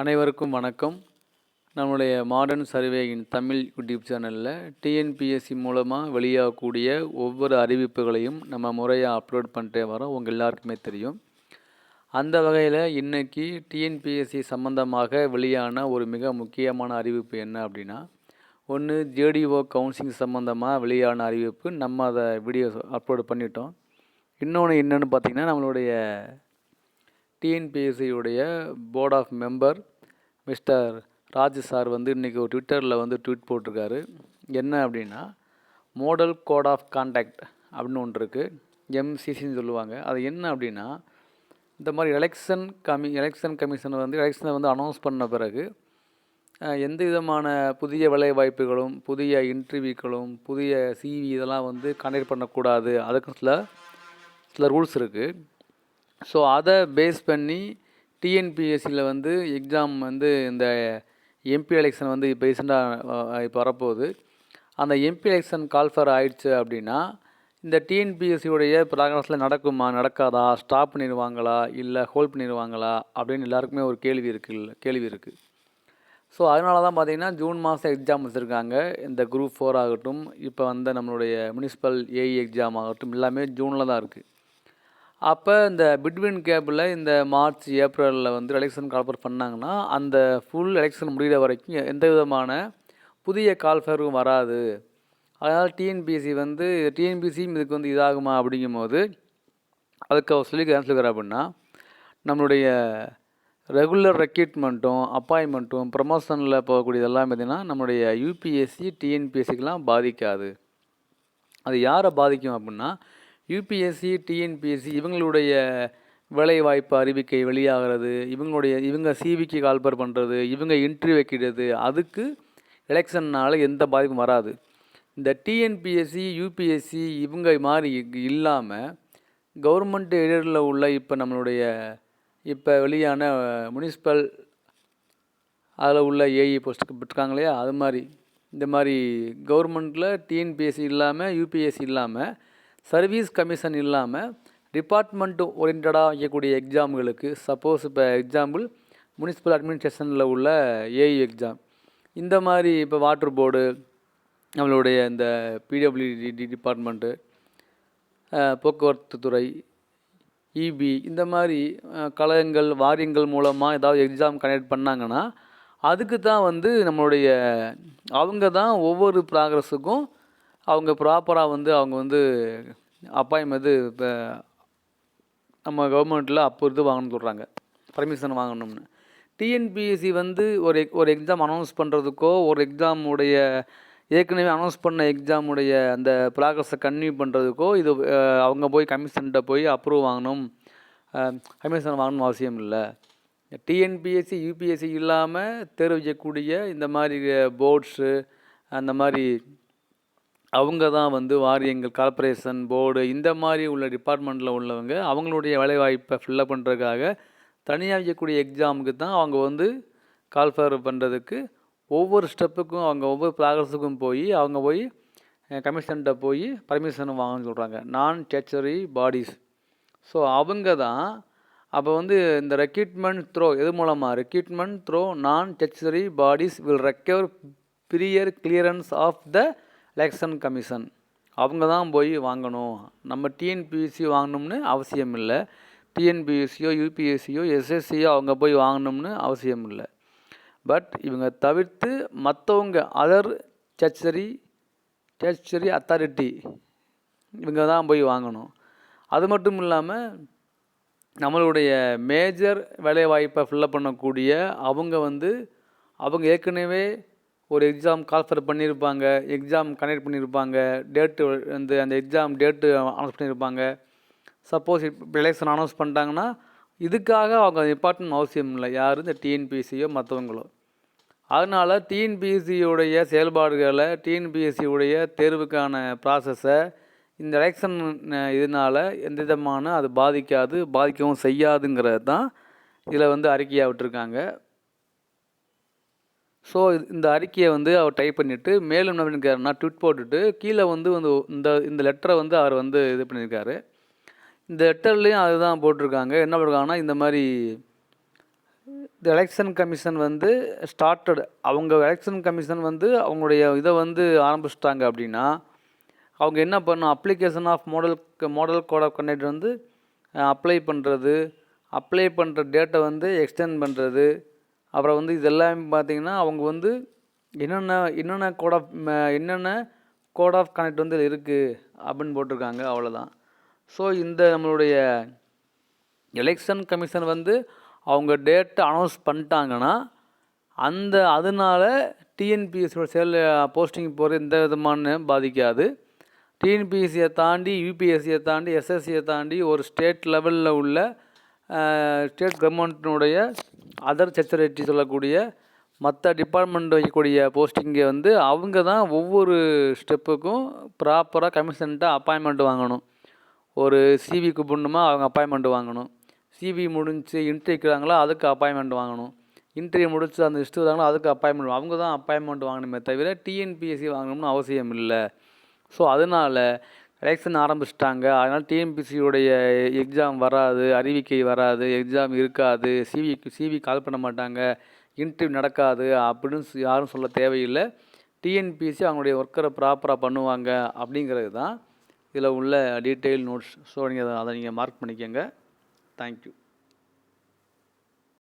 அனைவருக்கும் வணக்கம். நம்முடைய மாடர்ன் சர்வேயின் தமிழ் யூடியூப் சேனலில் டிஎன்பிஎஸ்சி மூலமாக வெளியாகக்கூடிய ஒவ்வொரு அறிவிப்புகளையும் நம்ம முறையாக அப்லோட் பண்ணிட்டே வரோம். உங்கள் எல்லாருக்குமே தெரியும். அந்த வகையில் இன்றைக்கி டிஎன்பிஎஸ்சி சம்பந்தமாக வெளியான ஒரு மிக முக்கியமான அறிவிப்பு என்ன அப்படின்னா ஒன்று ஜேடிஓ கவுன்சிலிங் சம்மந்தமாக வெளியான அறிவிப்பு. நம்ம அதை வீடியோ அப்லோட் பண்ணிட்டோம். இன்னொன்று என்னென்னு பார்த்தீங்கன்னா நம்மளுடைய டிஎன்பிஎஸ்சியுடைய board of member mister Raj sir வந்து இன்றைக்கி ஒரு ட்விட்டரில் வந்து ட்வீட் போட்டிருக்காரு. என்ன அப்படின்னா மோடல் கோட் ஆஃப் கான்டாக்ட் அப்படின்னு ஒன்று இருக்குது எம்சிசின்னு சொல்லுவாங்க. அது என்ன அப்படின்னா இந்த மாதிரி எலெக்ஷன் கமி எலெக்ஷன் கமிஷன் வந்து எலெக்ஷனை வந்து அனௌன்ஸ் பண்ண பிறகு எந்த விதமான புதிய வேலை வாய்ப்புகளும் புதிய இன்டர்வியூக்களும் புதிய சிவி இதெல்லாம் வந்து கண்டக்ட் பண்ணக்கூடாது. அதுக்கு சில சில ரூல்ஸ் இருக்குது ஸோ அதை பேஸ் பண்ணி டிஎன்பிஎஸ்சியில் வந்து எக்ஸாம் வந்து இந்த எம்பி எலெக்ஷன் வந்து இப்போ ரீசெண்டாக இப்போ வரப்போகுது. அந்த எம்பி எலெக்ஷன் கால்ஃபர் ஆயிடுச்சு அப்படின்னா இந்த டிஎன்பிஎஸ்சியுடைய ப்ராக்ரஸில் நடக்குமா நடக்காதா ஸ்டாப் பண்ணிடுவாங்களா இல்லை ஹோல்ட் பண்ணிடுவாங்களா அப்படின்னு எல்லாருக்குமே ஒரு கேள்வி இருக்குது கேள்வி இருக்குது ஸோ அதனால தான் பார்த்தீங்கன்னா ஜூன் மாதம் எக்ஸாம் வச்சுருக்காங்க. இந்த குரூப் ஃபோர் ஆகட்டும் இப்போ வந்த நம்மளுடைய முனிசிபல் ஏஇ எக்ஸாம் ஆகட்டும் எல்லாமே ஜூனில் தான் இருக்குது அப்போ இந்த பிட்வீன் கேப்பில் இந்த மார்ச் ஏப்ரலில் வந்து எலெக்ஷன் கால்ஃபர் பண்ணாங்கன்னா அந்த ஃபுல் எலெக்ஷன் முடிகிற வரைக்கும் எந்த விதமான புதிய கால்ஃபேரும் வராது. அதனால் டிஎன்பிஎஸ்சி வந்து டிஎன்பிசியும் இதுக்கு வந்து இதாகுமா அப்படிங்கும்போது அதுக்கு அவர் சொல்லி என்ன அப்படின்னா நம்மளுடைய ரெகுலர் ரெக்ரூட்மெண்ட்டும் அப்பாயின்மெண்ட்டும் ப்ரமோஷனில் போகக்கூடியது எல்லாம் பார்த்தீங்கன்னா நம்மளுடைய யூபிஎஸ்சி டிஎன்பிஎஸ்சிக்கெலாம் பாதிக்காது. அது யாரை பாதிக்கும் அப்படின்னா யூபிஎஸ்சி டிஎன்பிஎஸ்சி இவங்களுடைய வேலைவாய்ப்பு அறிவிக்கை வெளியாகிறது. இவங்களுடைய இவங்க சிவிக்கு கால்பர் பண்ணுறது இவங்க இன்ட்ரி வைக்கிறது அதுக்கு எலெக்ஷன்னால் எந்த பாதிப்பும் வராது. இந்த டிஎன்பிஎஸ்சி யூபிஎஸ்சி இவங்க மாதிரி இல்லாமல் கவர்மெண்ட் எய்டடில் உள்ள இப்போ நம்மளுடைய இப்போ வெளியான முனிசிபல் அதில் உள்ள ஏஇ போஸ்ட்டுக்கு விட்டுருக்காங்க இல்லையா? அது மாதிரி இந்த மாதிரி கவர்மெண்ட்டில் டிஎன்பிஎஸ்சி இல்லாமல் யூபிஎஸ்சி இல்லாமல் சர்வீஸ் கமிஷன் இல்லாமல் டிபார்ட்மெண்ட் ஓரியன்டாக வைக்கக்கூடிய எக்ஸாம்களுக்கு சப்போஸ் இப்போ எக்ஸாம்பிள் முனிசிபல் அட்மினிஸ்ட்ரேஷனில் உள்ள ஏஇ எக்ஸாம் இந்த மாதிரி இப்போ வாட்டர் போர்டு நம்மளுடைய இந்த பிடபிள்யூடி டிபார்ட்மெண்ட்டு போக்குவரத்து துறை இபி இந்த மாதிரி கழகங்கள் வாரியங்கள் மூலமாக ஏதாவது எக்ஸாம் கனெக்ட் பண்ணாங்கன்னா அதுக்கு தான் வந்து நம்மளுடைய அவங்க தான் ஒவ்வொரு ப்ராக்ரஸுக்கும் அவங்க ப்ராப்பராக வந்து அவங்க வந்து அப்பாயின்மெண்ட் இப்போ நம்ம கவர்மெண்ட்டில் அப்போ இது வாங்கணும்னு சொல்கிறாங்க பர்மிஷன் வாங்கணும்னு. டிஎன்பிஎஸ்சி வந்து ஒரு எக்- ஒரு எக்ஸாம் அனௌன்ஸ் பண்ணுறதுக்கோ ஒரு எக்ஸாமுடைய ஏற்கனவே அனௌன்ஸ் பண்ண எக்ஸாமுடைய அந்த ப்ராக்ரஸை கன்டினியூ பண்ணுறதுக்கோ இது அவங்க போய் கமிஷன்கிட்ட போய் அப்ரூவ் வாங்கணும். கமிஷன் வாங்கணும் அவசியம் இல்லை. டிஎன்பிஎஸ்சி யூபிஎஸ்சி இல்லாமல் தேர்வு செய்யக்கூடிய இந்த மாதிரி போர்ட்ஸு அந்த மாதிரி அவங்க தான் வந்து வாரியங்கள் கார்ப்பரேஷன் போர்டு இந்த மாதிரி உள்ள டிபார்ட்மெண்ட்டில் உள்ளவங்க அவங்களுடைய வேலைவாய்ப்பை ஃபில்லப் பண்ணுறதுக்காக தனியாக வைக்கக்கூடிய எக்ஸாமுக்கு தான் அவங்க வந்து கால்ஃபர் பண்ணுறதுக்கு ஒவ்வொரு ஸ்டெப்புக்கும் அவங்க ஒவ்வொரு ப்ராக்ரஸுக்கும் போய் அவங்க போய் கமிஷன்கிட்ட போய் பர்மிஷன் வாங்கன்னு சொல்கிறாங்க நான் டெச்சரி பாடிஸ் ஸோ அவங்க தான் அப்போ வந்து இந்த ரெக்யூட்மெண்ட் த்ரோ எது மூலமாக recruitment through non டெச்சரி bodies will recover prior clearance of the election commission. அவங்க தான் போய் வாங்கணும். நம்ம டிஎன்பிஎஸ்சி வாங்கணும்னு அவசியம் இல்லை. டிஎன்பிஎஸ்சியோ யூபிஎஸ்சியோ எஸ்எஸ்சியோ அவங்க போய் வாங்கணும்னு அவசியம் இல்லை. பட் இவங்க தவிர்த்து மற்றவங்க அதர் டெச்சரி டெச்சரி அத்தாரிட்டி இவங்க தான் போய் வாங்கணும். அது மட்டும் இல்லாமல் நம்மளுடைய மேஜர் வேலைவாய்ப்பை ஃபில்லப் பண்ணக்கூடிய அவங்க வந்து அவங்க ஏற்கனவே ஒரு எக்ஸாம் கால்ஃபர் பண்ணியிருப்பாங்க எக்ஸாம் கனெக்ட் பண்ணியிருப்பாங்க டேட்டு வந்து அந்த எக்ஸாம் டேட்டு அனௌன்ஸ் பண்ணியிருப்பாங்க சப்போஸ் இப்போ எலெக்ஷன் அனௌன்ஸ் பண்ணிட்டாங்கன்னா இதுக்காக அவங்க டிபார்ட்மெண்ட் அவசியம் இல்லை. யார்? இந்த டிஎன்பிஎஸ்சியோ மற்றவங்களோ அதனால் டிஎன்பிஎஸ்சியுடைய செயல்பாடுகளை டிஎன்பிஎஸ்சியுடைய தேர்வுக்கான ப்ராசஸை இந்த எலெக்ஷன் இதனால் எந்த விதமான அது பாதிக்காது பாதிக்கவும் செய்யாதுங்கிறது தான் இதில் வந்து அறிக்கையாக விட்டுருக்காங்க. ஸோ இந்த அறிக்கையை வந்து அவர் டைப் பண்ணிவிட்டு மேலும் என்ன பண்ணியிருக்காருன்னா ட்விட் போட்டுட்டு கீழே வந்து வந்து இந்த இந்த லெட்டரை வந்து அவர் வந்து இது பண்ணியிருக்காரு இந்த லெட்டர்லேயும் அதுதான் போட்டிருக்காங்க. என்ன பண்ணிருக்காங்கன்னா இந்த மாதிரி இந்த எலெக்ஷன் கமிஷன் வந்து ஸ்டார்டட் அவங்க எலெக்ஷன் கமிஷன் வந்து அவங்களுடைய இதை வந்து ஆரம்பிச்சிட்டாங்க அப்படின்னா அவங்க என்ன பண்ணணும்? Application of model model code of conduct வந்து அப்ளை பண்ணுறது அப்ளை பண்ணுற டேட்டை வந்து எக்ஸ்டெண்ட் பண்ணுறது அப்புறம் வந்து இதெல்லாம் பார்த்திங்கன்னா அவங்க வந்து என்னென்ன என்னென்ன கோட் ஆஃப் என்னென்ன கோட் ஆஃப் கனெக்ட் வந்து இருக்குது அப்படின்னு போட்டிருக்காங்க அவ்வளோதான் ஸோ இந்த நம்மளுடைய எலெக்ஷன் கமிஷன் வந்து அவங்க டேட்டை அனௌன்ஸ் பண்ணிட்டாங்கன்னா அந்த அதனால டிஎன்பிஎஸ்சியோட சேல் போஸ்டிங் போகிற எந்த விதமான பாதிக்காது. டிஎன்பிஎஸ்சியை தாண்டி யூபிஎஸ்சியை தாண்டி எஸ்எஸ்சியை தாண்டி ஒரு ஸ்டேட் லெவலில் உள்ள ஸ்டேட் கவர்மெண்ட்டினுடைய அதர் செக்யூரிட்டி சொல்லக்கூடிய மற்ற டிபார்ட்மெண்ட் வைக்கக்கூடிய போஸ்டிங்கை வந்து அவங்க தான் ஒவ்வொரு ஸ்டெப்புக்கும் ப்ராப்பராக கமிஷன்ட்டாக அப்பாயின்மெண்ட் வாங்கணும். ஒரு சிவி கூப்பிடணுமா அவங்க அப்பாயின்மெண்ட் வாங்கணும். சிவி முடிஞ்சு இன்டர்வியூ அதுக்கு அப்பாயின்மெண்ட் வாங்கணும். இன்டர்வியூ முடிச்சு அந்த லிஸ்ட் வராங்களோ அதுக்கு அப்பாயின்மெண்ட் அவங்க தான் அப்பாயின்மெண்ட் வாங்கணுமே தவிர டிஎன்பிஎஸ்சி வாங்கணும்னு அவசியம் இல்லை. ஸோ அதனால் எலெக்ஷன் ஆரம்பிச்சிட்டாங்க. அதனால் டிஎன்பிசியுடைய எக்ஸாம் வராது அறிவிக்கை வராது எக்ஸாம் இருக்காது சிவி சிவி கால் பண்ண மாட்டாங்க இன்டர்வியூ நடக்காது அப்படின்னு யாரும் சொல்ல தேவையில்லை. டிஎன்பிசி அவங்களுடைய ஒர்க்கரை ப்ராப்பராக பண்ணுவாங்க அப்படிங்கிறது தான் இதில் உள்ள டீட்டெயில் நோட்ஸ் ஸோ நீங்கள் அதை நீங்கள் மார்க் பண்ணிக்கோங்க. தேங்க்யூ